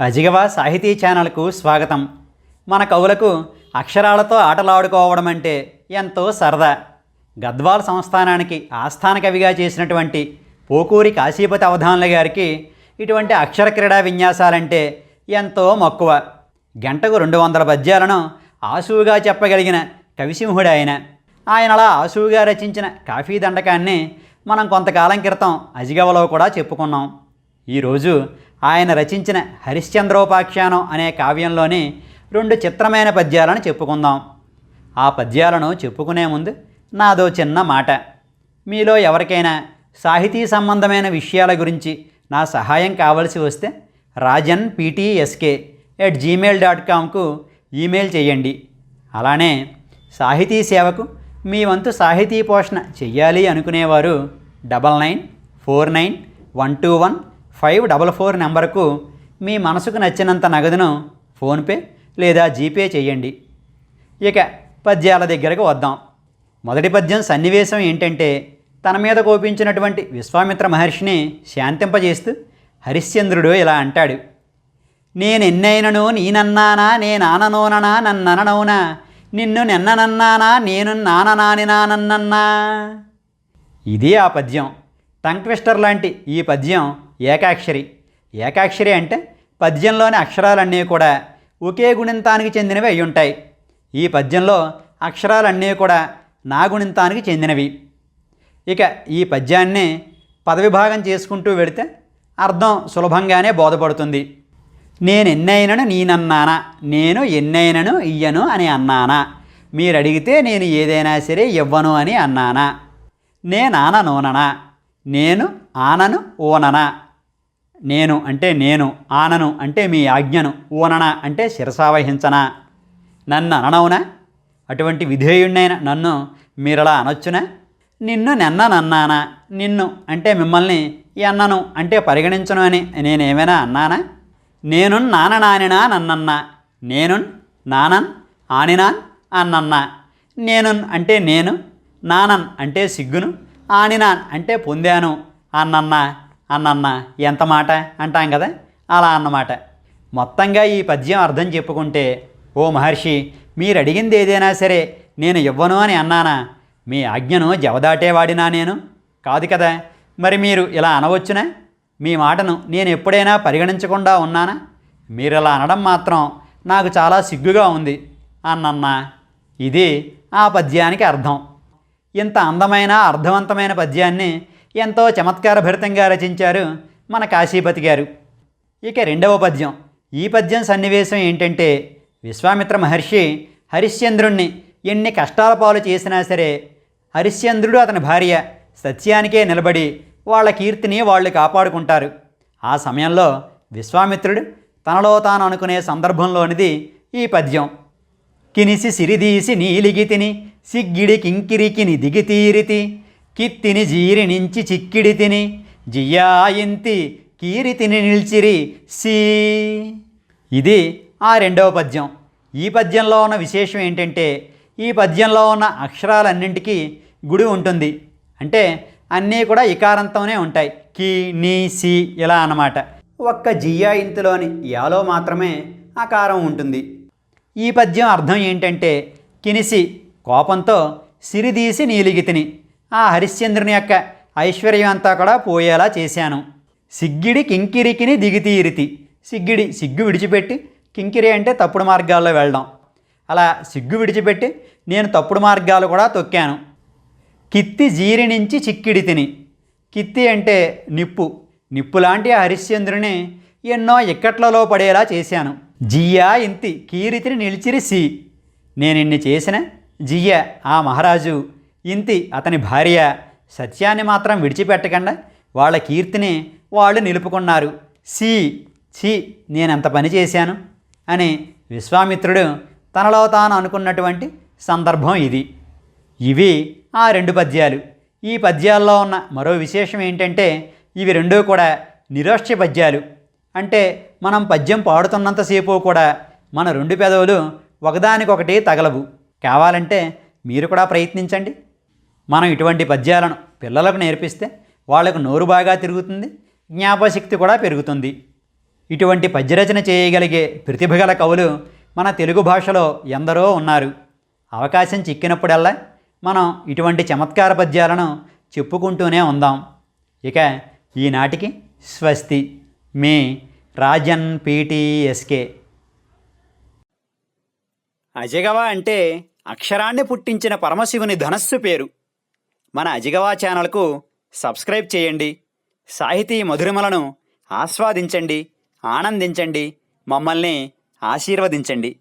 అజిగవ సాహితీ ఛానల్కు స్వాగతం. మన కవులకు అక్షరాలతో ఆటలాడుకోవడం అంటే ఎంతో సరదా. గద్వాల్ సంస్థానానికి ఆస్థాన కవిగా చేసినటువంటి పోకూరి కాశీపతి అవధానుల గారికి ఇటువంటి అక్షర క్రీడా విన్యాసాలంటే ఎంతో మక్కువ. గంటకు రెండు వందల పద్యాలను ఆసువుగా చెప్పగలిగిన కవిసింహుడు ఆయన ఆయన అలా ఆసువుగా రచించిన కాఫీ దండకాన్ని మనం కొంతకాలం క్రితం అజిగవలో కూడా చెప్పుకున్నాం. ఈరోజు ఆయన రచించిన హరిశ్చంద్రోపాఖ్యానం అనే కావ్యంలోని రెండు చిత్రమైన పద్యాలను చెప్పుకుందాం. ఆ పద్యాలను చెప్పుకునే ముందు నాదో చిన్న మాట. మీలో ఎవరికైనా సాహితీ సంబంధమైన విషయాల గురించి నా సహాయం కావలసి వస్తే Rajan PTSK at Gmail dot కామ్కు email చేయండి. అలానే సాహితీ సేవకు మీ వంతు సాహితీ పోషణ చెయ్యాలి అనుకునేవారు double nine four nine one two one five double four నెంబర్కు మీ మనసుకు నచ్చినంత నగదును ఫోన్పే లేదా జీపే చేయండి. ఇక పద్యాల దగ్గరకు వద్దాం. మొదటి పద్యం సన్నివేశం ఏంటంటే తన మీద కోపించినటువంటి విశ్వామిత్ర మహర్షిని శాంతింపజేస్తూ హరిశ్చంద్రుడు ఇలా అంటాడు. నేనెన్నైనను నీనన్నానా నేనాననోననా నన్నననవునా నిన్ను నిన్ననన్నానా నేను నాననానినానన్నా ఇది ఆ పద్యం. టంగ్ ట్విస్టర్ లాంటి ఈ పద్యం ఏకాక్షరి. ఏకాక్షరి అంటే పద్యంలోని అక్షరాలన్నీ కూడా ఒకే గుణింతానికి చెందినవి అయి ఉంటాయి ఈ పద్యంలో అక్షరాలన్నీ కూడా నా గుణింతానికి చెందినవి. ఇక ఈ పద్యాన్ని పదవిభాగం చేసుకుంటూ వెడితే అర్థం సులభంగానే బోధపడుతుంది. నేను ఎన్నైనను నేనన్నానా నేను ఎన్నైనను ఇయ్యను అని అన్నానా మీరు అడిగితే నేను ఏదైనా సరే ఇవ్వను అని అన్నానా నేనాననోననా నేను ఆనను ఓననా నేను అంటే నేను ఆనను అంటే మీ ఆజ్ఞను ఊనన అంటే శిరసావహించనా నన్ను అననవునా? అటువంటి విధేయుణ్ణైన నన్ను మీరలా అనొచ్చునా? నిన్ను నిన్న నన్నానా? నిన్ను అంటే మిమ్మల్ని ఎన్నను అంటే పరిగణించను అని నేనేమైనా అన్నానా? నేను నాననానినా నన్నన్నా? నేను నానన్ ఆనినాన్ అన్నన్నా? నేను అంటే నేను నానన్ అంటే సిగ్గును ఆనినాన్ అంటే పొందాను అన్నన్నా? అన్నన్నా ఎంత మాట? అంటాం కదా. అలా అన్నమాట. మొత్తంగా ఈ పద్యం అర్థం చెప్పుకుంటే ఓ మహర్షి మీరు అడిగింది ఏదైనా సరే నేను ఇవ్వను అని అన్నానా? మీ ఆజ్ఞను జవదాటేవాడినా నేను? కాదు కదా. మరి మీరు ఇలా అనవచ్చునా? మీ మాటను నేను ఎప్పుడైనా పరిగణించకుండా ఉన్నానా? మీరు ఇలా అనడం మాత్రం నాకు చాలా సిగ్గుగా ఉంది అన్నన్నా ఇది ఆ పద్యానికి అర్థం. ఇంత అందమైన అర్థవంతమైన పద్యాన్ని ఎంతో చమత్కారభరితంగా రచించారు మన కాశీపతి గారు. ఇక రెండవ పద్యం. ఈ పద్యం సన్నివేశం ఏంటంటే విశ్వామిత్ర మహర్షి హరిశ్చంద్రుణ్ణి ఎన్ని కష్టాల పాలు చేసినా సరే హరిశ్చంద్రుడు అతని భార్య సత్యానికే నిలబడి వాళ్ళ కీర్తిని వాళ్ళు కాపాడుకుంటారు. ఆ సమయంలో విశ్వామిత్రుడు తనలో తాను అనుకునే సందర్భంలోనిది ఈ పద్యం. కినిసి సిరిదీసి నీలిగితిని సిగ్గిడి కింకిరికిని దిగితీరితి కిత్తిని జీరి నుంచి చిక్కిడి తిని జియ్యాయింతి కీరితిని నిల్చిరి సీ. ఇది ఆ రెండవ పద్యం. ఈ పద్యంలో ఉన్న విశేషం ఏంటంటే ఈ పద్యంలో ఉన్న అక్షరాలన్నింటికీ గుడి ఉంటుంది. అంటే అన్నీ కూడా ఇకారంతోనే ఉంటాయి. కి నీ సి ఇలా అన్నమాట. ఒక్క జియా ఇంతిలోని యాలో మాత్రమే ఆకారం ఉంటుంది. ఈ పద్యం అర్థం ఏంటంటే కినిసి కోపంతో సిరిదీసి నీలిగితిని ఆ హరిశ్చంద్రుని యొక్క ఐశ్వర్యం అంతా కూడా పోయేలా చేశాను. సిగ్గిడి కింకిరికిని దిగితీరితి సిగ్గిడి సిగ్గు విడిచిపెట్టి కింకిరి అంటే తప్పుడు మార్గాల్లో వెళ్ళడం అలా సిగ్గు విడిచిపెట్టి నేను తప్పుడు మార్గాలు కూడా తొక్కాను. కిత్తి జీరి నుంచి చిక్కిడి తిని. కిత్తి అంటే నిప్పు. నిప్పు లాంటి హరిశ్చంద్రుని ఎన్నో ఇక్కట్లలో పడేలా చేశాను. జియా ఇంతి కీరితిని నిలిచిరి సి నేనిన్ని చేసిన జియ్య ఆ మహారాజు ఇంతి అతని భార్య సత్యాన్ని మాత్రం విడిచిపెట్టకుండా వాళ్ళ కీర్తిని వాళ్ళు నిలుపుకున్నారు. సి ఛీ నేనెంత పని చేశాను? అని విశ్వామిత్రుడు తనలో తాను అనుకున్నటువంటి సందర్భం ఇది. ఇవి ఆ రెండు పద్యాలు. ఈ పద్యాల్లో ఉన్న మరో విశేషం ఏంటంటే ఇవి రెండూ కూడా నిరోష్య పద్యాలు. అంటే మనం పద్యం పాడుతున్నంతసేపు కూడా మన రెండు పెదవులు ఒకదానికొకటి తగలవు. కావాలంటే మీరు కూడా ప్రయత్నించండి. మనం ఇటువంటి పద్యాలను పిల్లలకు నేర్పిస్తే వాళ్ళకు నోరు బాగా తిరుగుతుంది జ్ఞాపశక్తి కూడా పెరుగుతుంది. ఇటువంటి పద్యరచన చేయగలిగే ప్రతిభగల కవులు మన తెలుగు భాషలో ఎందరో ఉన్నారు. అవకాశం చిక్కినప్పుడల్లా మనం ఇటువంటి చమత్కార పద్యాలను చెప్పుకుంటూనే ఉందాం. ఇక ఈనాటికి స్వస్తి. మీ రాజన్ పీటీఎస్కే అజగవ అంటే అక్షరాన్ని పుట్టించిన పరమశివుని ధనస్సు పేరు. మన అజిగవా ఛానల్కు సబ్స్క్రైబ్ చేయండి. సాహితీ మధురిమలను ఆస్వాదించండి ఆనందించండి మమ్మల్ని ఆశీర్వదించండి.